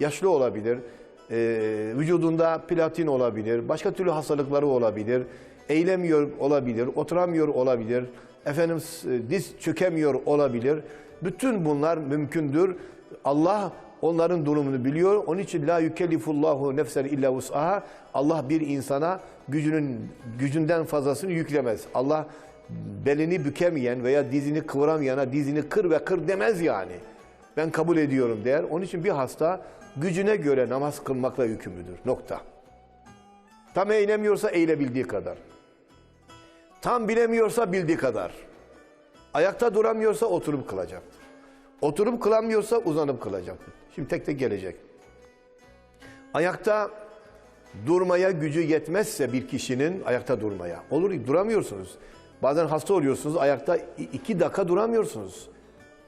yaşlı olabilir, e, vücudunda platin olabilir, başka türlü hastalıkları olabilir, eğilemiyor olabilir, oturamıyor olabilir, efendim s- diz çökemiyor olabilir. Bütün bunlar mümkündür. Allah onların durumunu biliyor. Onun için la yükellifullahu nefsen illa vus'aha. Allah bir insana gücünün gücünden fazlasını yüklemez. Allah belini bükemeyen veya dizini kıvıramayana dizini kır ve kır demez yani. Ben kabul ediyorum der. Onun için bir hasta gücüne göre namaz kılmakla yükümlüdür. Nokta. Tam eğilemiyorsa eğilebildiği kadar. Tam bilemiyorsa bildiği kadar. Ayakta duramıyorsa oturup kılacaktır. Oturup kılamıyorsa uzanıp kılacaktır. Şimdi tek tek gelecek. Ayakta durmaya gücü yetmezse bir kişinin ayakta durmaya. Olur duramıyorsunuz. Bazen hasta oluyorsunuz ayakta iki dakika duramıyorsunuz.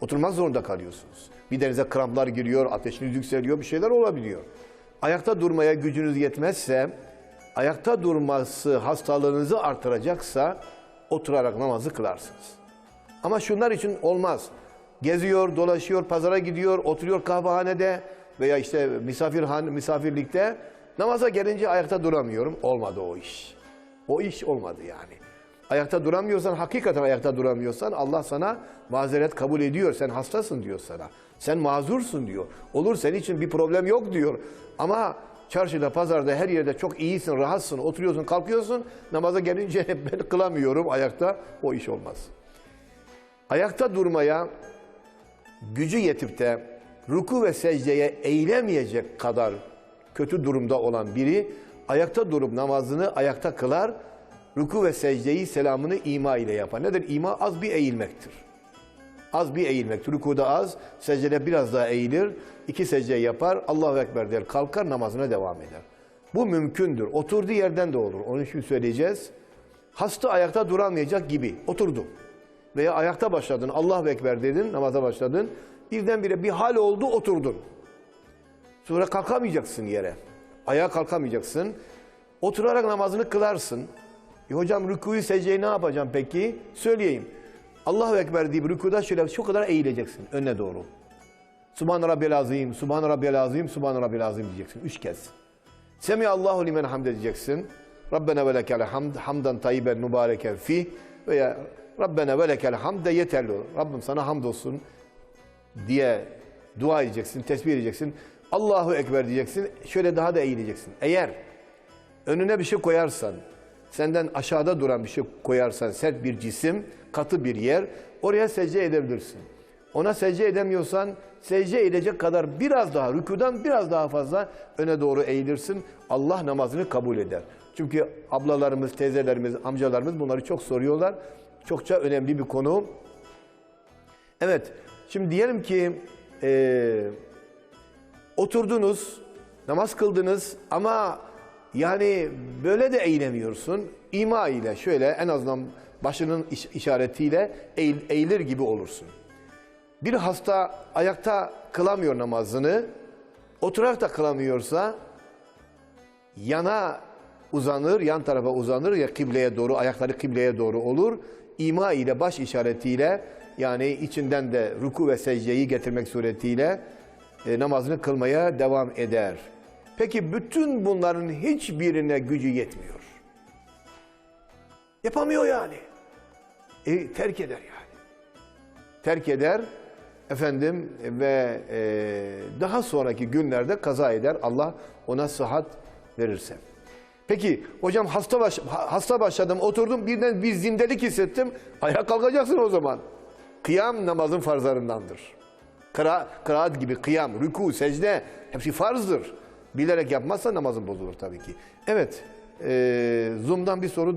Oturmak zorunda kalıyorsunuz. Bir denize kramplar giriyor, ateşiniz yükseliyor, bir şeyler olabiliyor. Ayakta durmaya gücünüz yetmezse, ayakta durması hastalığınızı artıracaksa oturarak namazı kılarsınız. Ama şunlar için olmaz. Geziyor, dolaşıyor, pazara gidiyor, oturuyor kahvehanede veya işte misafirhan, misafirlikte. Namaza gelince ayakta duramıyorum. Olmadı o iş. O iş olmadı yani. Ayakta duramıyorsan, hakikaten ayakta duramıyorsan Allah sana mazeret kabul ediyor. Sen hastasın diyor sana. Sen mazursun diyor. Olur senin için bir problem yok diyor. Ama çarşıda, pazarda, her yerde çok iyisin, rahatsın, oturuyorsun, kalkıyorsun. Namaza gelince ben kılamıyorum ayakta. O iş olmaz. Ayakta durmaya gücü yetip de ruku ve secdeye eğilemeyecek kadar kötü durumda olan biri ayakta durup namazını ayakta kılar, ruku ve secdeyi selamını ima ile yapar. Nedir? İma az bir eğilmektir. Az bir eğilmektir. Rükuda az, secdede biraz daha eğilir, iki secde yapar, Allahu Ekber der, kalkar namazına devam eder. Bu mümkündür. Oturduğu yerden de olur. Onun için söyleyeceğiz. Hasta ayakta duramayacak gibi oturdu. Veya ayakta başladın, Allahu Ekber dedin, namaza başladın. Birdenbire bir hal oldu, oturdun. Sonra kalkamayacaksın yere. Ayağa kalkamayacaksın. Oturarak namazını kılarsın. E hocam rükuyu secdeyi ne yapacağım peki? Söyleyeyim. Allahu Ekber deyip rükuda şöyle şu kadar eğileceksin önüne doğru. Subhan Rabbiyel Azim, Subhan Rabbiyel Azim, Subhan Rabbiyel Azim diyeceksin. Üç kez. Semi Allahu limen hamd edeceksin. Rabbena ve lekel hamd, hamdan tayyiben mübareken fi veya Rabbena ve lekel hamd de yeterli olur. Rabbim sana hamdolsun diye dua edeceksin, tesbih edeceksin. Allahu Ekber diyeceksin. Şöyle daha da eğileceksin. Eğer önüne bir şey koyarsan, senden aşağıda duran bir şey koyarsan, sert bir cisim, katı bir yer, oraya secde edebilirsin. Ona secde edemiyorsan, secde edecek kadar biraz daha, rükudan biraz daha fazla öne doğru eğilirsin. Allah namazını kabul eder. Çünkü ablalarımız, teyzelerimiz, amcalarımız bunları çok soruyorlar. Çokça önemli bir konu. Evet, şimdi diyelim ki eee, oturdunuz, namaz kıldınız ama yani böyle de eğilemiyorsun. İma ile şöyle en azından başının iş- işaretiyle eğil- eğilir gibi olursun. Bir hasta ayakta kılamıyor namazını, oturarak da kılamıyorsa yana uzanır, yan tarafa uzanır ya kıbleye doğru, ayakları kıbleye doğru olur. İma ile baş işaretiyle yani içinden de ruku ve secdeyi getirmek suretiyle e, namazını kılmaya devam eder. Peki bütün bunların hiçbirine gücü yetmiyor. Yapamıyor yani. E, terk eder yani. Terk eder efendim ve e, daha sonraki günlerde kaza eder. Allah ona sıhhat verirse. Peki hocam hasta baş, ha- hasta başladım oturdum birden bir zindelik hissettim. Ayağa kalkacaksın o zaman. Kıyam namazın farzlarındandır. Kıra, kıraat gibi kıyam, rükû, secde hepsi farzdır. Bilerek yapmazsa namazın bozulur tabii ki. Evet, e, Zoom'dan bir soru daha.